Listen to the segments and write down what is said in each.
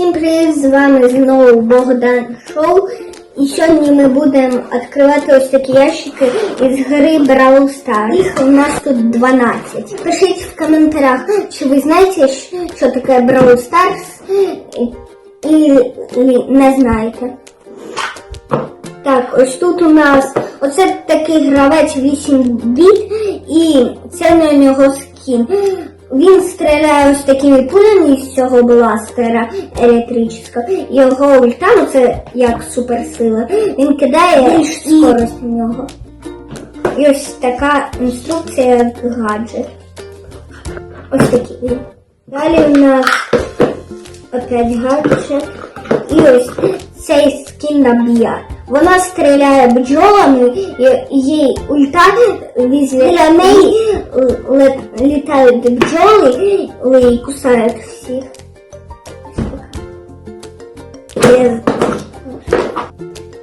Всім привіт, з вами знову Богдан Шоу. І сьогодні ми будемо відкривати ось такі ящики із гри Brawl Stars. Їх у нас тут 12. Пишіть в коментарях, чи ви знаєте, що таке Brawl Stars і, і не знаєте. Так, ось тут у нас оце такий гравець 8 біт, і це на нього скін. Він стріляє ось такими пулями із цього бластера електричного. Його ульта, ну це як суперсила, він кидає більш скорость в нього. І ось така інструкція гаджет. Ось такий. він. Далі у нас опять гаджет. І ось цей скін на б'я. Вона стріляє бджолами, їй ульта біля неї літають бджоли і кусають всіх.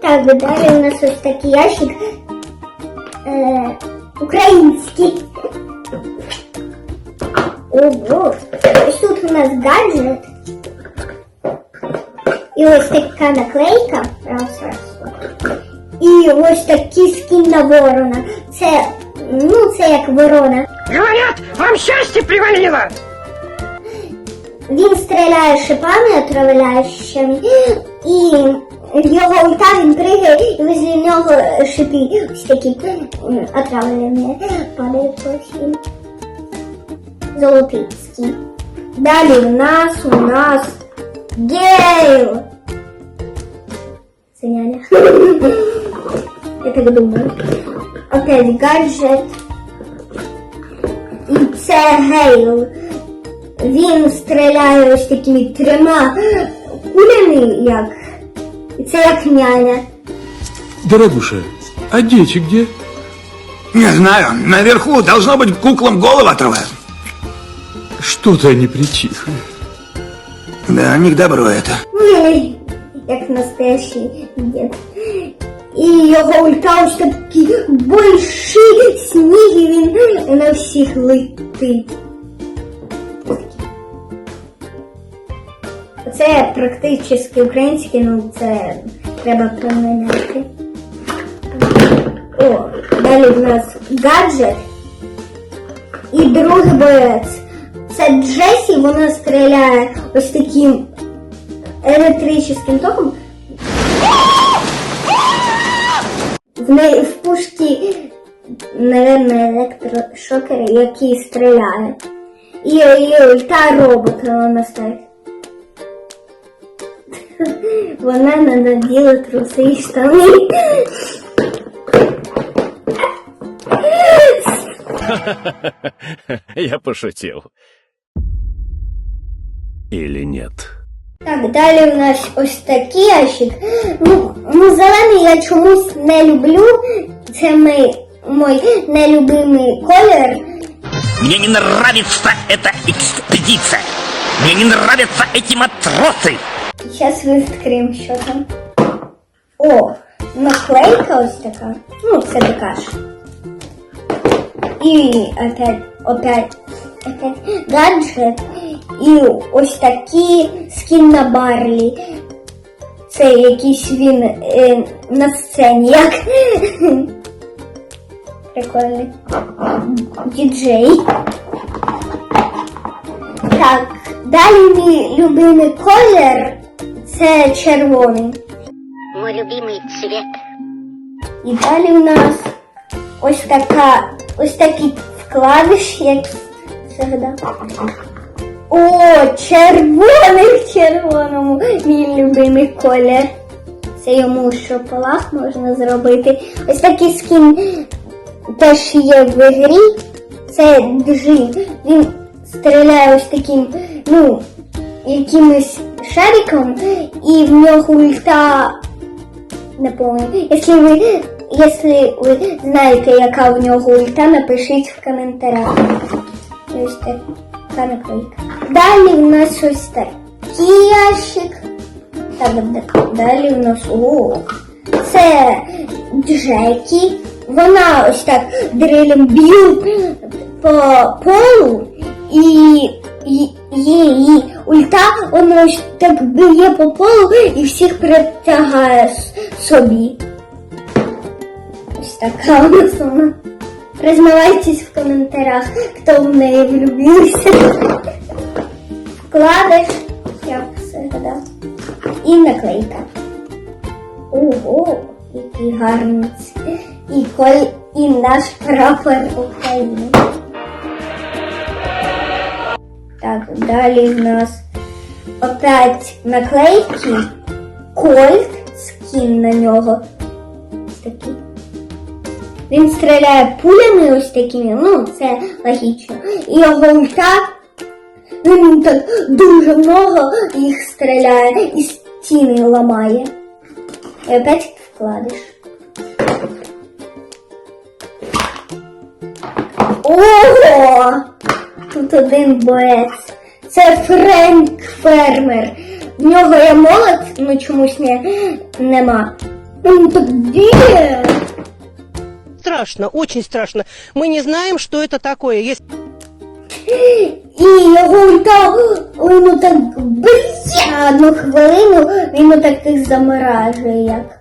Так, далі у нас ось такий ящик е, український. Ого, ось тут у нас гаджет. І ось така наклейка. Раз. І ось такий скін на ворона. Це, ну, це як ворона. Говорят, вам счастье привалило! Він стріляє шипами отравляючими, і його ульта він пригає, і возле нього шипи ось такі отравлені падають по всім. Золотий скін. Далі у нас, у нас Гейл. Це няня. Я так думаю. Опять гаджет. І це Гейл. Він стріляє ось такими трьома кулями, як. І це як няня. Дорогуша, а дети где? Не знаю, наверху должно быть куклам голову отрывают. Что-то они притихли. Да, не к добру это. Ой, як настоящий дід. І його ульта ось такі больші сніг, і він на всіх летить. Це практично українське, ну це треба поміняти. О, далі в нас гаджет. І другий боєць. Це Джесі, вона стріляє ось таким електричним током. В неї в пушці, наверное, електрошокери, які стріляють. І її ульта робот вона ставить. Вона не наділа труси і штани. Я пошутил. Или нет? Так, далі у нас ось такий ящик. Ну, ну зелений я чомусь не люблю. Це мій, мій нелюбимий колір. Мне не нравится эта экспедиция! Мне не нравятся эти матросы! Зараз відкриємо, що там. О, наклейка ось така. Ну, це така ж. І опять, опять, опять гаджет. І ось такі скін на Барлі. Це якийсь він е, на сцені, як прикольний. Діджей. Так, далі мій любимий колір це червоний. Мой любимый цвет. І далі у нас ось така, ось такий вкладиш, як завжди. О, червоний в червоному, мій любимий колір. Це йому в шоколад можна зробити. Ось такий скін теж є в грі. Це джин. Він стріляє ось таким, ну, якимось шариком, і в нього ульта не помню. Якщо ви, якщо ви знаєте, яка в нього ульта, напишіть в коментарях. Ось така наклейка. Далі в нас ось такий ящик. Так, далі в нас о, це Джекі. Вона ось так дрилем б'є по полу і її ульта, воно ось так б'є по полу і всіх притягає собі. Ось така у нас вона. Признавайтесь в коментарях, хто в неї влюбився. Вкладиш, я все гадав. І наклейка. Ого, який гарний. І коль і наш прапор України. Так, далі в нас опять наклейки. Кольт, скін на нього. Ось такий. Він стріляє пулями ось такими, ну це логічно. І його ульта, він так дуже много їх стріляє і стіни ламає. І опять вкладиш. Ого! Тут один боець. Це Френк Фермер. В нього є молот, ну чомусь не, нема. Він так б'є. страшно, очень страшно. Мы не знаем, что это такое. Есть І його ульта, воно так б'є. Одну хвилину він отак їх заморажує як.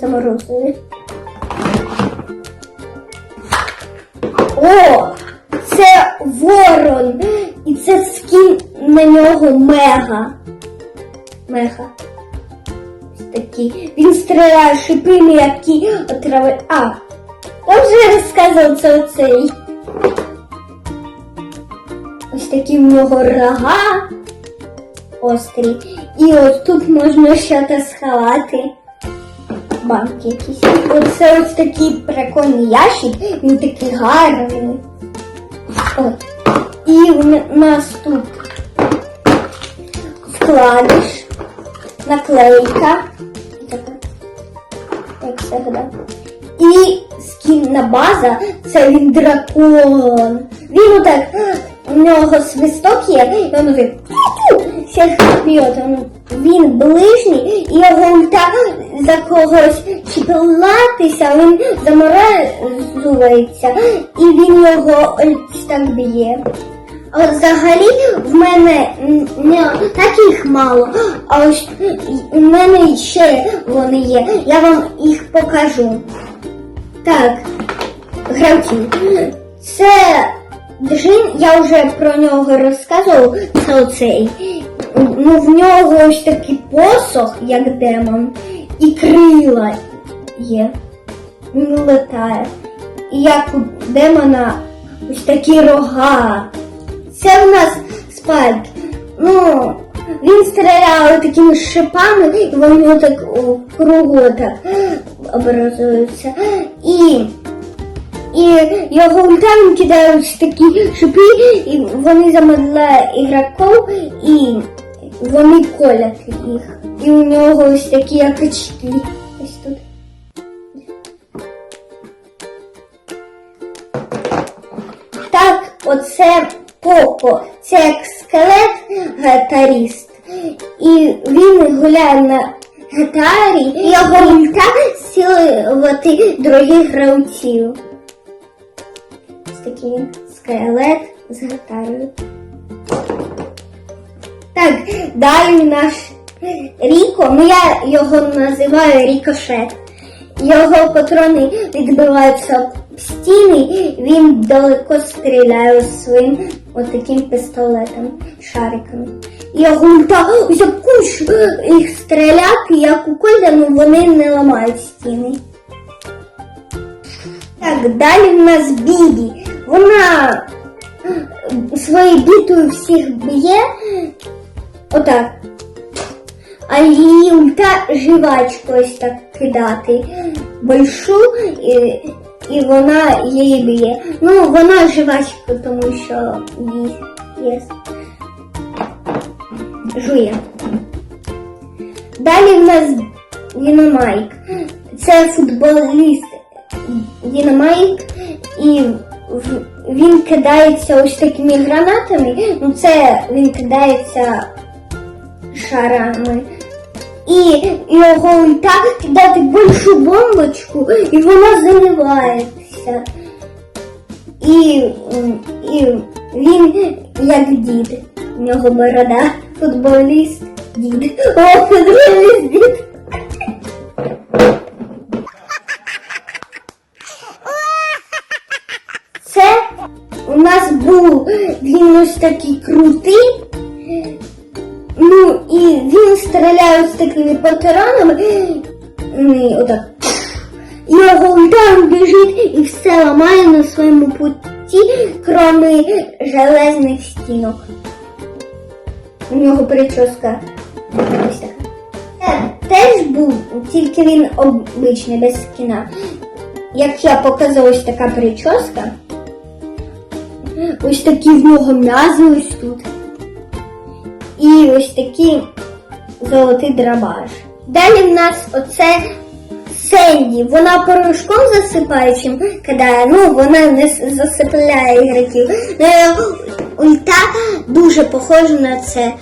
Заморозує. О! Це ворон! І це скін на нього мега. Мега. Такий. Він стріляє шипами, які отрави. А, я вже розказував це оцей. Ось такі в нього рога острі. І ось тут можна щось сховати. Банки якісь. Оце ось такий прикольний ящик, він такий гарний. Ой. І в нас тут вкладиш, наклейка. Така, як завжди. І скінна база це він дракон. Він отак, у нього свисток є, і він отак б'є. Він ближній, і його ульта за когось чіплатися, він заморозується, і він його так б'є. От взагалі в мене не таких мало, а ось у мене ще вони є. Я вам їх покажу. Так, гравці. Це Джин, я вже про нього розказував. Це оцей. Ну, в нього ось такий посох, як демон, і крила є. Він летає. І як у демона ось такі рога. Це в нас спайк. Ну, він стріляє такими шипами, і вони отак у так образуються. І, і його ультами кидають такі шипи, і вони замедляють ігроків, і вони колять їх. І у нього ось такі як очки. Ось тут. Так, оце Поко. Це як гітаріст. І він гуляє на гітарі, і його ульта сілувати других гравців. Ось такий він скелет з гітарою. Так, далі наш Ріко, ну я його називаю Рікошет. Його патрони відбиваються об стіни, він далеко стріляє своїм отаким пістолетом, шариками. Його ульта ось як куш їх стріляти, як у кольдану, вони не ламають стіни. Так, далі в нас Бібі. Вона своєю бітою всіх б'є. Отак. А її ульта жвачку ось так кидати. Большу і, і вона її б'є. Ну, вона жвачку, тому що їсть. Єсть. Жує. Далі в нас Дінамайк. Це футболіст Дінамайк і він кидається ось такими гранатами. Ну це він кидається шарами. І його ульта кидати більшу бомбочку, і вона заливається. І, і він як дід. У нього борода, футболіст. О, футболіст дід. Це у нас був він ось такий крутий. Ну і він стріляє з такими патронами. І отак. І його удар біжить і все ламає на своєму путі, крім железних стінок. У нього прическа ось така. Це теж був, тільки він обичний, без скіна. Як я показала, ось така прическа. Ось такі в нього м'язи ось тут. І ось такий золотий драбаж. Далі в нас оце Сенді. Вона порошком засипаючим кидає, ну вона не засипляє ігроків. Ульта дуже похожа на це.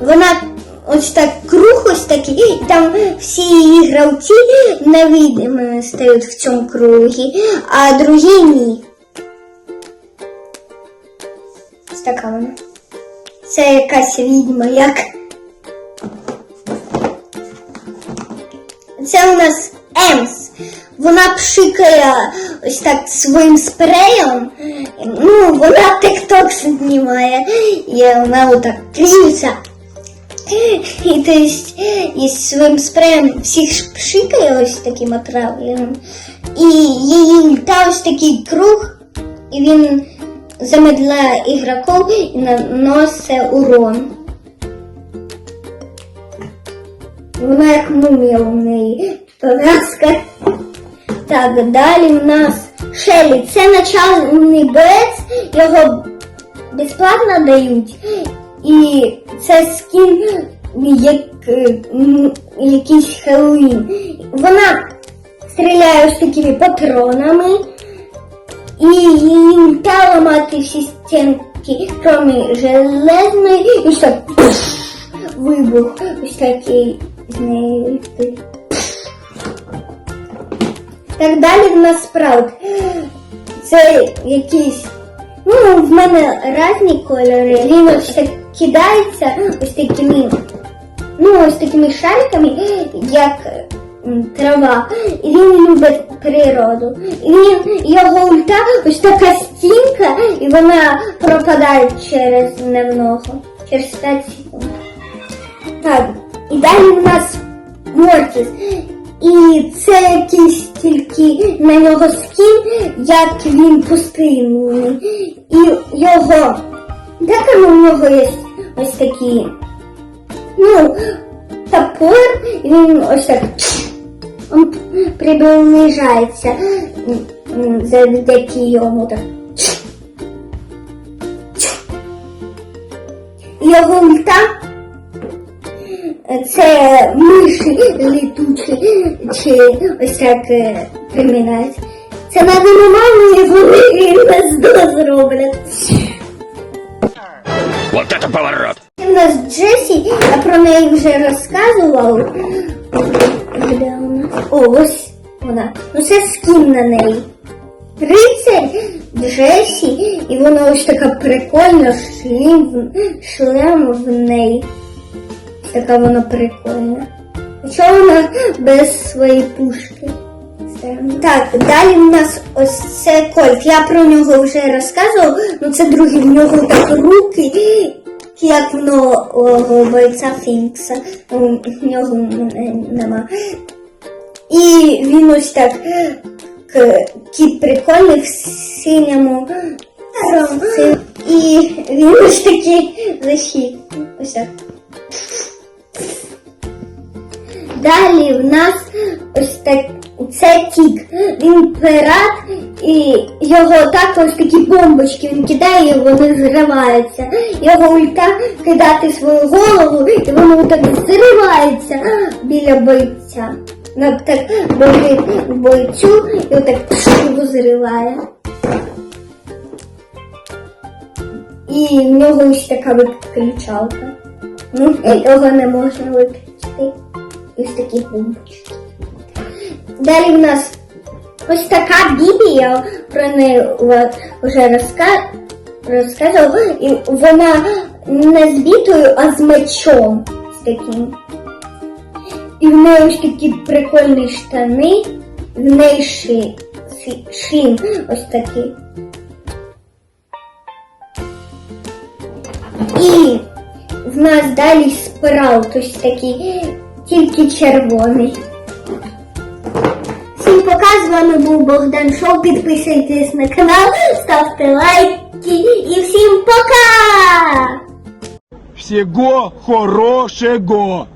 Вона ось так круг ось такий, і там всі її гравці невидимі стають в цьому кругі, а другі ні. Ось така вона. Це якась відьма, як. Це у нас. Вона пшикає ось так своїм спреєм. Ну, вона тик-ток знімає. І вона отак кривиться. І то есть, і своїм спреєм всіх пшикає ось таким отравленим. І її ульта ось такий круг, і він замедляє ігроків і наносить урон. Вона як мумія у неї пов'язка. Так, далі у нас Шелі. Це начальний боєць, його безплатно дають. І це скін як якийсь Хеллоуін. Вона стріляє ось такими патронами. І її ульта ламати всі стінки, крім железної, і так вибух ось такий з неї. Так далі в нас спраут. Це якийсь. Ну, в мене різні кольори. Він ось так кидається ось такими, ну, ось такими шариками, як трава. І він любить природу. І він, його ульта ось така стінка, і вона пропадає через немного, через 5 секунд. Так, і далі в нас Мортіс. І це якийсь тільки на нього скін, як він пустинний. І його. Так у нього є ось такі. Ну, топор, і він ось так. Он приближається завдяки йому так. Його ульта це миші літучі, чи ось так е, примінають. Це надо нормально, і вони гнездо зроблять. Вот это поворот! У нас Джесі, я про неї вже розказував. Де вона? О, ось вона. Ну це скін на неї. Рицарь Джесі, і вона ось така прикольна, шлем, шлем в неї. Така вона прикольна. Чого вона без своєї пушки? Так, далі в нас ось це кольт. Я про нього вже розказував, ну це другий в нього так руки, як в нового бойця Фінкса. В нього нема. І він ось так кіт прикольний в синьому. син- І він ось такий защит. Ось так. Далі в нас ось так це тік. Він пират і його так ось такі бомбочки він кидає, і вони зриваються. Його ульта кидати свою голову, і воно так зривається біля бойця. Ну, так біжить бойцю і отак його зриває. І в нього ось така виключалка. Ну, його не можна виключити. Ось такі бомбочки. Далі в нас Ось така Біблія, про неї вже розка... розказувала, і вона не з а з мечом з таким. І в неї ось такі прикольні штани, в неї ши, шлім ось такий. І в нас далі спирал, ось такий, тільки червоний. Всім пока, з вами був Богдан Шоу. Підписуйтесь на канал, ставте лайки і всім пока! Всього хорошего!